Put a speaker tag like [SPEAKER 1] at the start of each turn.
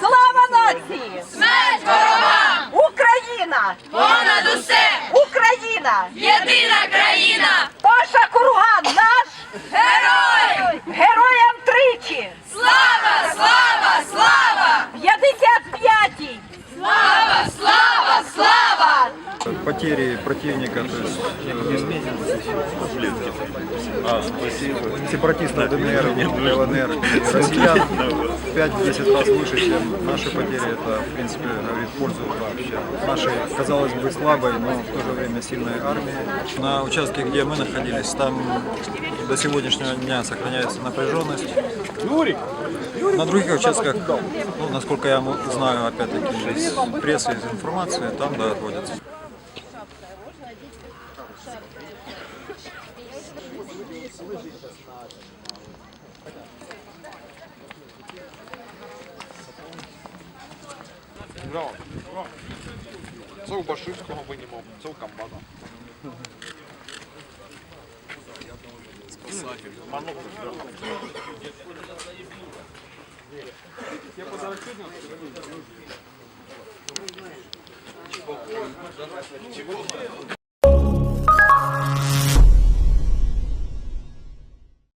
[SPEAKER 1] Слава нації! Смерть ворогам! Україна!
[SPEAKER 2] Понад усе!
[SPEAKER 1] Україна!
[SPEAKER 2] Єдина країна!
[SPEAKER 3] Потери противника, то есть
[SPEAKER 4] А, спасибо.
[SPEAKER 3] сепаратистов ДНР, ЛНР, россиян в 5-10 раз выше, чем наши потери. Это, в принципе, говорит пользу вообще нашей, казалось бы, слабой, но в то же время сильной армии. На участке, где мы находились, там до сегодняшнего дня сохраняется напряженность. На других участках, ну, насколько я знаю, опять-таки, из прессы, из информации, там, да, отводятся.
[SPEAKER 5] Це у Баширського винімав, це у Камбана.